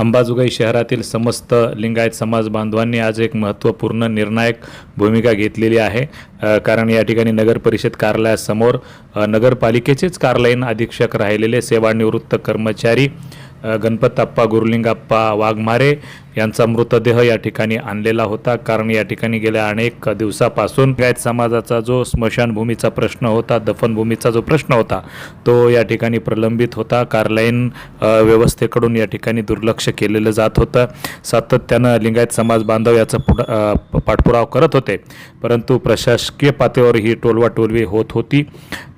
अंबाजोगाई शहरातील समस्त लिंगायत समाज बांधवांनी आज एक महत्त्वपूर्ण निर्णायक भूमिका घेतलेली आहे. कारण या ठिकाणी नगर परिषद कार्यालयासमोर नगरपालिकेचेच कार्यालयीन अधीक्षक राहिलेले सेवानिवृत्त कर्मचारी अ, गणपताप्पा गुरुलिंगाप्पा वाघमारे यांचा मृतदेह या ठिकाणी आणलेला होता. कारण या ठिकाणी गेल्या अनेक दिवसापासून गायत समाजाचा जो स्मशानभूमीचा प्रश्न होता दफनभूमीचा जो प्रश्न होता तो या ठिकाणी प्रलंबित होता. कारलाईन व्यवस्थेकडून या ठिकाणी दुर्लक्ष केलेलं जात होतं. सातत्यानं लिंगायत समाज बांधव याचा पुढ पाठपुरावा करत होते. परंतु प्रशासकीय पातळीवर ही टोलवाटोलवी होत होती.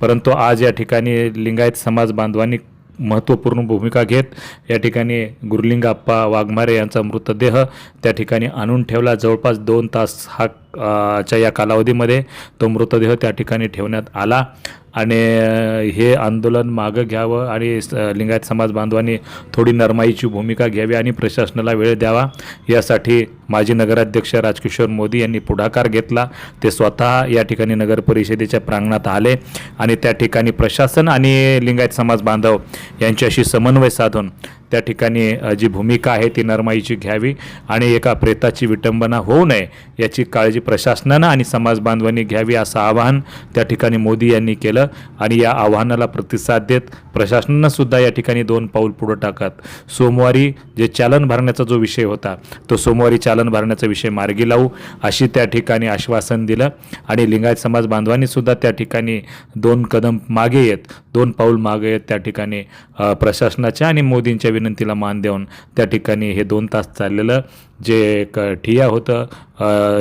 परंतु आज या ठिकाणी लिंगायत समाज बांधवांनी महत्त्वपूर्ण भूमिका घेत. या ठिकाणी गुरुलिंगाप्पा वाघमारे यांचा मृतदेह त्या ठिकाणी आणून ठेवला. जवळपास दोन तास हा च्या या कालावधीमध्ये तो मृतदेह त्या ठिकाणी ठेवण्यात आला. आणि हे आंदोलन मागं घ्यावं आणि लिंगायत समाज बांधवांनी थोडी नरमाईची भूमिका घ्यावी आणि प्रशासनाला वेळ द्यावा. यासाठी माजी नगराध्यक्ष राजकिशोर मोदी यांनी पुढाकार घेतला. ते स्वतः या ठिकाणी नगर परिषदेच्या प्रांगणात आले आणि त्या ठिकाणी प्रशासन आणि लिंगायत समाज बांधव यांच्याशी समन्वय साधून त्या ठिकाणी जी भूमिका आहे ती नरमाईची घ्यावी आणि एका प्रेताची विटंबना होऊ नये याची काळजी प्रशासनानं आणि समाज बांधवांनी घ्यावी असं आवाहन त्या ठिकाणी मोदी यांनी केलं आणि या आव्हानाला प्रतिसाद देत प्रशासनानं सुद्धा या ठिकाणी दोन पाऊल पुढं टाकत. सोमवारी जे चालन भरण्याचा जो विषय होता तो सोमवारी चालन भरण्याचा विषय मार्गी लावू अशी त्या ठिकाणी आश्वासन दिलं आणि लिंगायत समाज बांधवांनी सुद्धा त्या ठिकाणी दोन कदम मागे येत. दोन पाऊल मागे येत त्या ठिकाणी प्रशासनाच्या आणि मोदींच्या विनंतीला मान देऊन त्या ठिकाणी हे दोन तास चाललेलं जे एक ठिया होतं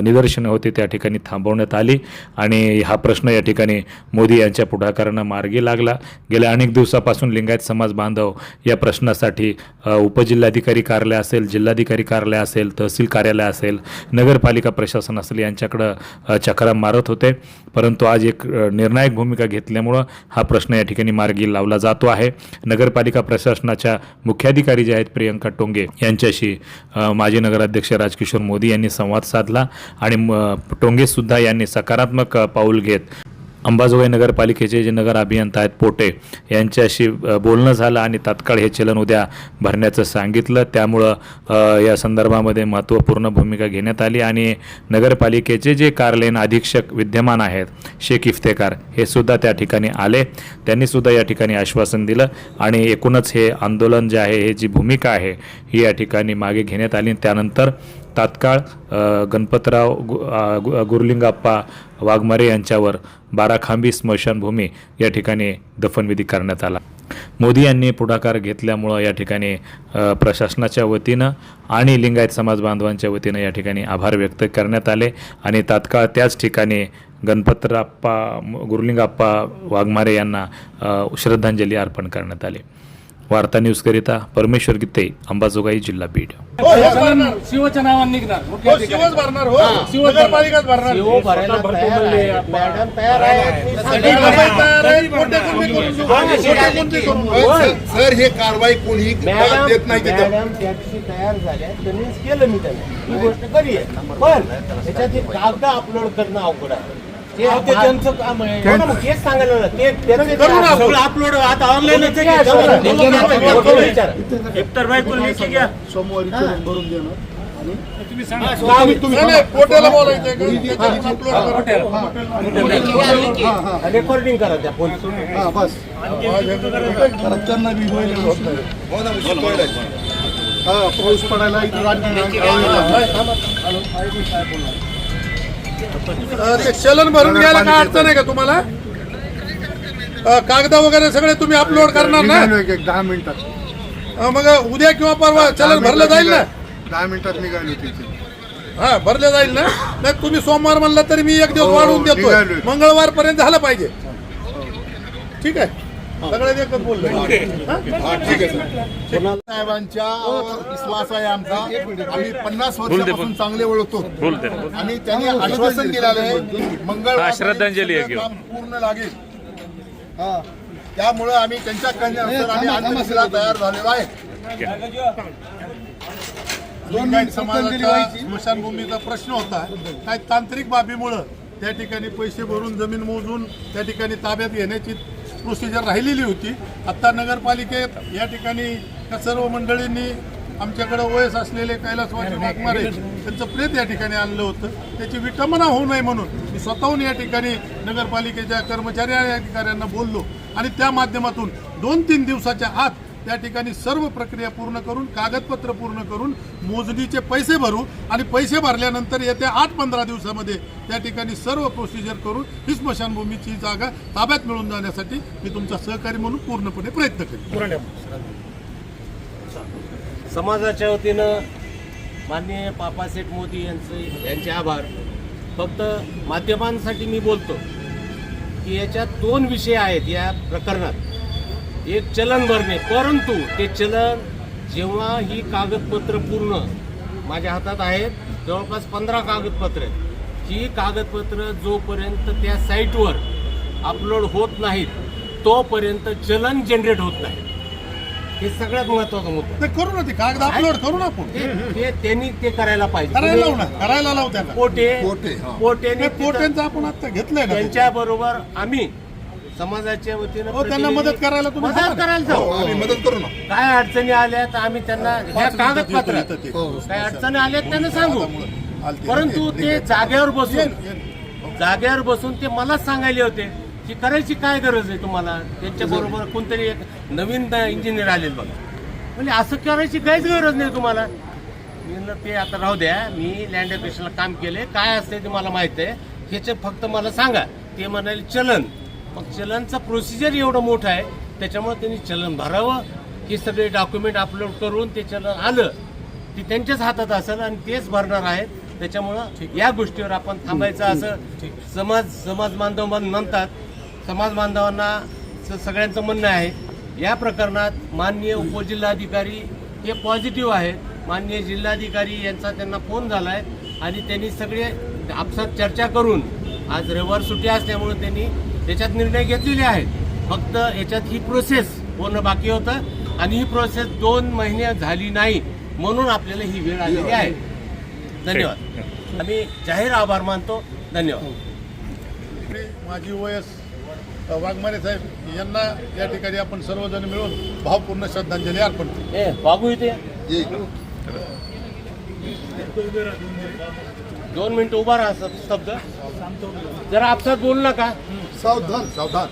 निदर्शनं होती त्या ठिकाणी थांबवण्यात आली. आणि हा प्रश्न या ठिकाणी मोदी यांच्या पुढाकारानं मार्गी लागला. गेल्या अनेक दिवसापासून लिंगायत समाज बांधव या प्रश्नासाठी उपजिल्हाधिकारी कार्यालय असेल जिल्हाधिकारी कार्यालय असेल तहसील कार्यालय असेल नगरपालिका प्रशासन असेल यांच्याकडं चक्रा मारत होते. परंतु आज एक निर्णायक भूमिका घेतल्यामुळं हा प्रश्न या ठिकाणी मार्गी लावला जातो आहे. नगरपालिका प्रशासनाच्या मुख्याधिकारी जे आहेत प्रियंका टोंगे यांच्याशी माजी माजी अध्यक्ष राजकिशोर मोदी यांनी संवाद साधला आणि टोंगेसुद्धा यांनी सकारात्मक पाऊल घेत अंबाजोगाई नगरपालिकेचे जे नगर अभियंता आहेत पोटे यांच्याशी बोलणं झालं आणि तात्काळ हे चलन उद्या भरण्याचं सांगितलं. त्यामुळं या संदर्भामध्ये महत्त्वपूर्ण भूमिका घेण्यात आली आणि नगरपालिकेचे जे कार्यालयीन अधीक्षक विद्यमान आहेत शेख इफ्तेकार हे सुद्धा त्या ठिकाणी आले. त्यांनीसुद्धा या ठिकाणी आश्वासन दिलं आणि एकूणच हे आंदोलन जे आहे हे जी भूमिका आहे ही या ठिकाणी मागे घेण्यात आली. त्यानंतर तात्काळ गणपतराव गु गु- गुरुलिंगाप्पा वाघमारे यांच्यावर बाराखांबी स्मशानभूमी या ठिकाणी दफनविधी करण्यात आला. मोदी यांनी पुढाकार घेतल्यामुळं या ठिकाणी प्रशासनाच्या वतीनं आणि लिंगायत समाज बांधवांच्या वतीनं या ठिकाणी आभार व्यक्त करण्यात आले आणि तात्काळ त्याच ठिकाणी गणपतराप्पा गुरुलिंगाप्पा वाघमारे यांना श्रद्धांजली अर्पण करण्यात आली. वार्ता न्यूजकरिता परमेश्वर गीते अंबाजोगाई जिल्हा बीड. हो शिवच्या नावाने निघणार हो मुख्याधिकारी. शिवच भरणार हो. शिवच नगरपालिकाच भरणार. शिव भरायला तयार आहे. मॅडम तयार आहे. नगरपालिका तयार आहे, कोणत्या कोणती करून देऊ? कोणत्या कोणती करून देऊ? सर हे कारवाई कोणी मॅडम देत नाही तयार झाल्या कन्व्हिन्स केलं मी त्यांना ही गोष्ट आहे. पण त्याच्यात हे कागद अपलोड करणं अवघड आहे. ते ते त्यांचं काम आहे. हो ना, मग तेच सांगायला ना ते त्यांचं करू ना आपण. सगळं. अपलोड आता ऑनलाईन नाही, नाही, पोट्याला बोलायचंय का? त्याच्यातून upload करा. रेकॉर्डिंग करा त्या फोन पाऊस पडायला ते चलन भरून घ्यायला काय अडचण आहे का तुम्हाला? अ, कागद वगैरे सगळे तुम्ही अपलोड करणार ना? एक दहा मिनिटात. अ, मग उद्या किंवा परवा चलन भरलं जाईल ना? दहा मिनिटात निघाली तिथे हा भरलं जाईल ना? नाही तुम्ही सोमवार म्हणला तरी मी एक दिवस हो, वाढवून देतो निघालोय. मंगळवार पर्यंत झालं पाहिजे. ठीक आहे? सगळ्यात एकच बोललो. साहेबांच्या विश्वास आहे आमचा. आम्ही पन्नास वर्षापासून चांगले ओळखतो. आणि त्यांनी आश्वासन दिलेलं आहे मंगळवार श्रद्धांजली आहे काम पूर्ण लागेल. हा. त्यामुळं आम्ही त्यांच्या कन्यानुसार आम्ही आंदोलनाला तयार झालेलो आहे. लिंगायत समाजाच्या स्मशानभूमीचा प्रश्न होता. काय तांत्रिक बाबीमुळं त्या ठिकाणी पैसे भरून जमीन मोजून त्या ठिकाणी ताब्यात घेण्याची प्रोसिजर राहिलेली होती. आत्ता नगरपालिकेत या ठिकाणी त्या सर्व मंडळींनी आमच्याकडे वयस असलेले कैलासवासी वाघमारे त्यांचं प्रेत या ठिकाणी आणलं होतं. त्याची विटंबना होऊ नये म्हणून मी स्वतःहून या ठिकाणी नगरपालिकेच्या कर्मचारी आणि अधिकाऱ्यांना बोललो. आणि त्या माध्यमातून दोन तीन दिवसाच्या आत त्या ठिकाणी सर्व प्रक्रिया पूर्ण करून कागदपत्र पूर्ण करून मोजणीचे पैसे भरू आणि पैसे भरल्यानंतर येत्या आठ पंधरा दिवसामध्ये त्या ठिकाणी सर्व प्रोसिजर करून ही स्मशानभूमीची जागा ताब्यात मिळून जाण्यासाठी मी तुमचा सहकारी म्हणून पूर्णपणे प्रयत्न करेन. समाजाच्या वतीनं माननीय पापासेठ मोदी यांचे यांचे आभार. फक्त माध्यमांसाठी मी बोलतो की याच्यात दोन विषय आहेत या प्रकरणात. एक चलन भरणे. परंतु ते चलन जेव्हा ही कागदपत्र पूर्ण माझ्या हातात आहेत जवळपास पंधरा कागदपत्र आहेत. ही कागदपत्र जोपर्यंत त्या साईटवर अपलोड होत नाहीत तोपर्यंत चलन जनरेट होत नाही. हे सगळ्यात महत्त्वाचा मुद्दा. ते करू ना ते कागद अपलोड करू ना ते त्यांनी ते करायला पाहिजे. करायला लावू ना करायला लावू त्यांना. पोटे पोटे, हा. पोटेने पोट्यांचं आपण आता घेतलंय. त्यांच्या बरोबर आम्ही समाजाच्या वतीनं हो, त्यांना मदत करायला तुम्ही मदत सांगा ना. करायला हो, जाऊ आम्ही मदत करू ना. काय अडचणी आल्या तर आम्ही त्यांना ह्या पाच मिनिटात कागदपत्र येतो इथं ते. हो. काय अडचणी आल्या त्यांना सांगू. आलते. परंतु ते जागेवर बसून. जागेवर बसून ते मलाच सांगायले होते की करायची काय गरज आहे तुम्हाला? त्यांच्या बरोबर कोणतरी एक नवीन इंजिनियर आलेत बघा. म्हणजे असं करायची काहीच गरज नाही तुम्हाला. मी म्हणलं ते आता राहू द्या. मी लँड ॲक्विशनला काम केले काय असते ते मला माहीत आहे. ह्याचं फक्त मला सांगा. ते म्हणाले चलन. मग चलनचं प्रोसिजर एवढं मोठं आहे त्याच्यामुळे त्यांनी चलन भरावं. हे सगळे डॉक्युमेंट अपलोड करून ते चलन आलं ते त्यांच्याच हातात असेल आणि तेच भरणार आहेत. त्याच्यामुळं या गोष्टीवर आपण थांबायचं असं समाज समाज बांधव म्हणतात. समाज बांधवांना सगळ्यांचं म्हणणं आहे या प्रकरणात माननीय उपजिल्हाधिकारी हे पॉझिटिव्ह आहेत. माननीय जिल्हाधिकारी यांचा त्यांना फोन झाला आहे आणि त्यांनी सगळे आपसात चर्चा करून आज रविवार सुट्टी असल्यामुळे त्यांनी त्याच्यात निर्णय घेतलेले आहेत. फक्त याच्यात ही प्रोसेस होणं बाकी होतं आणि ही प्रोसेस दोन महिने झाली नाही म्हणून आपल्याला ही वेळ आलेली आहे. धन्यवाद. आम्ही जाहीर आभार मानतो. धन्यवाद. माजी वयस वाघमारे साहेब यांना या ठिकाणी आपण सर्वजण मिळून भावपूर्ण श्रद्धांजली अर्पण बाबू इथे. दोन मिनिट उभा राहा शब्द. जरा आपसात बोलू नका. सावधान सावधान.